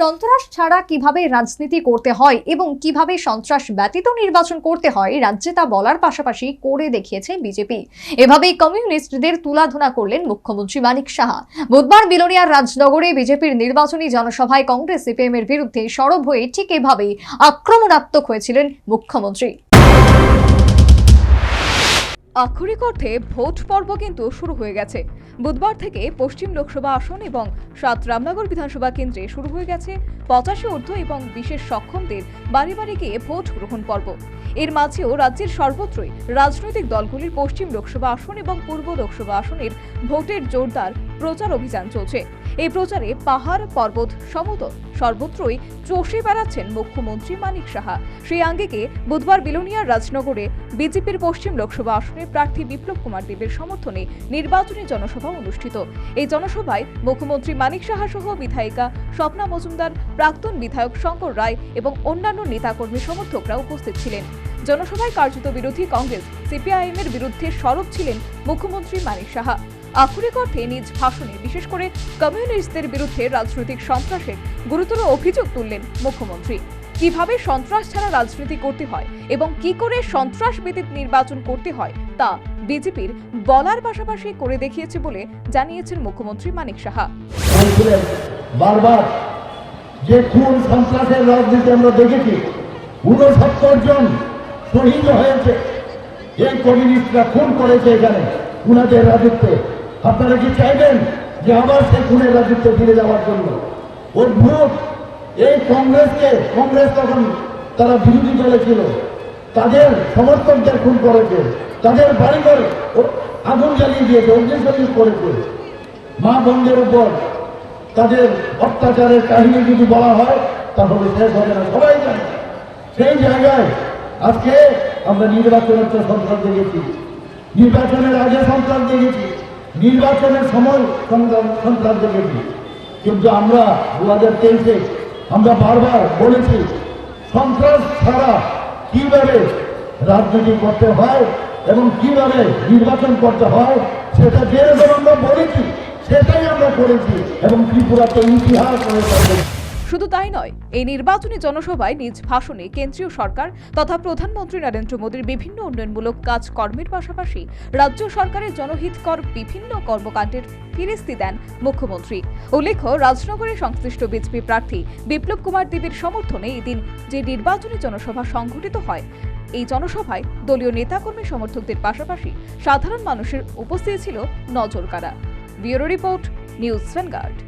সন্ত্রাস ছাড়া কীভাবে রাজনীতি করতে হয় এবং কীভাবে সন্ত্রাস ব্যতীত নির্বাচন করতে হয় রাজ্যে তা বলার পাশাপাশি করে দেখিয়েছে বিজেপি। এভাবেই কমিউনিস্টদের তুলাধুনা করলেন মুখ্যমন্ত্রী মানিক সাহা। বুধবার বিলোনিয়ার রাজনগরে বিজেপির নির্বাচনী জনসভায় কংগ্রেস সিপিএম এর বিরুদ্ধে সরব হয়ে ঠিক এভাবেই আক্রমণাত্মক হয়েছিলেন মুখ্যমন্ত্রী। আক্ষরিক অর্থে ভোট পর্ব কিন্তু শুরু হয়ে গেছে। বুধবার থেকে পশ্চিম লোকসভা আসন এবং সাত রামনগর বিধানসভা কেন্দ্রে শুরু হয়ে গেছে পঁচাশি ঊর্ধ্ব এবং বিশেষ সক্ষমদের বাড়ি বাড়ি গিয়ে ভোট গ্রহণ পর্ব। এর মাঝেও রাজ্যের সর্বত্রই রাজনৈতিক দলগুলির পশ্চিম লোকসভা আসন এবং পূর্ব লোকসভা আসনের ভোটের জোরদার প্রচার অভিযান চলছে। এই প্রচারে পাহাড়, পর্বত সমতল। সর্বত্রই চষে বেড়াচ্ছেন মুখ্যমন্ত্রী মানিক সাহা। সেই আঙ্গিকে বুধবার বিলোনিয়ার রাজনগরে বিজেপির পশ্চিম লোকসভা আসনের প্রার্থী বিপ্লব কুমার দেবের সমর্থনে নির্বাচনী জনসভা অনুষ্ঠিত। এই জনসভায় মুখ্যমন্ত্রী মানিক সাহা সহ বিধায়িকা স্বপ্না মজুমদার, প্রাক্তন বিধায়ক শঙ্কর রায় এবং অন্যান্য নেতাকর্মী সমর্থকরা উপস্থিত ছিলেন। জনসভায় কার্যত বিরোধী কংগ্রেস সিপিআইএম এর বিরুদ্ধে সরব ছিলেন মুখ্যমন্ত্রী মানিক সাহা। আক্ষরিক অর্থে নিজ ভাষণে বিশেষ করে কমিউনিস্টদের বিরুদ্ধে রাজনৈতিক সন্ত্রাসের গুরুতর অভিযোগ তুললেন মুখ্যমন্ত্রী। কীভাবে সন্ত্রাস ছাড়া রাজনীতি করতে হয় এবং কি করে সন্ত্রাস ব্যতীত নির্বাচন করতে হয় তা বিজেপির বলার পাশাপাশি করে দেখিয়েছে বলে জানিয়েছেন মুখ্যমন্ত্রী মানিক সাহা। বারবার যে খুন সন্ত্রাসের রাজনীতি আমরা দেখেছি উনসত্তর জন শহীদ হয়েছে। এই কমিউনিস্টরা খুন করেছে এখানে, উনাদের রাজত্বে। আপনারা কি চাইবেন যে আবার সেই খুনের রাজত্বে ফিরে যাওয়ার জন্য? ওই অদ্ভুত এই কংগ্রেসকে, কংগ্রেস তখন তারা বিরোধী দলে ছিল তাদের সমর্থকদের খুন করেছে, তাদের বাড়িঘর আগুন জ্বালিয়ে দিয়েছে অগ্নিশরী করেছে। মা বোনদের উপর তাদের অত্যাচারের কাহিনী যদি বলা হয়, তাহলে শেষ হবে না, সবাই জানে। সেই জায়গায় আজকে আমরা নির্বাচনের তো সন্ত্রাস দেখেছি। নির্বাচনের আগে সন্ত্রাস দেখেছি। নির্বাচনের সময় সংগ্রাম- সন্ত্রাস দেখেছি কিন্তু আমরা দু হাজার তেইশে আমরা বারবার বলেছি, সন্ত্রাস ছাড়া কীভাবে রাজনীতি করতে হয় এবং কীভাবে নির্বাচন করতে হয়, সেটা যেরকম আমরা বলেছি, সেটাই আমরা করেছি এবং ত্রিপুরাতে ইতিহাস হয়ে শুধু তাই নয়, এই নির্বাচনী জনসভায় নিজ ভাষণে কেন্দ্রীয় সরকার তথা প্রধানমন্ত্রী নরেন্দ্র মোদীর বিভিন্ন উন্নয়নমূলক কাজকর্মের পাশাপাশি রাজ্য সরকারের জনহিতকর বিভিন্ন কর্মকাণ্ডের ফিরিস্তি দেন মুখ্যমন্ত্রী। উল্লেখ্য, রাজনগরে সংশ্লিষ্ট বিজেপি প্রার্থী বিপ্লব কুমার দেবের সমর্থনে এদিন যে নির্বাচনী জনসভা সংঘটিত হয়, এই জনসভায় দলীয় নেতাকর্মী সমর্থকদের পাশাপাশি সাধারণ মানুষের উপস্থিতি ছিল নজর কাড়া ব্যুরো রিপোর্ট, নিউজ ভ্যানগার্ড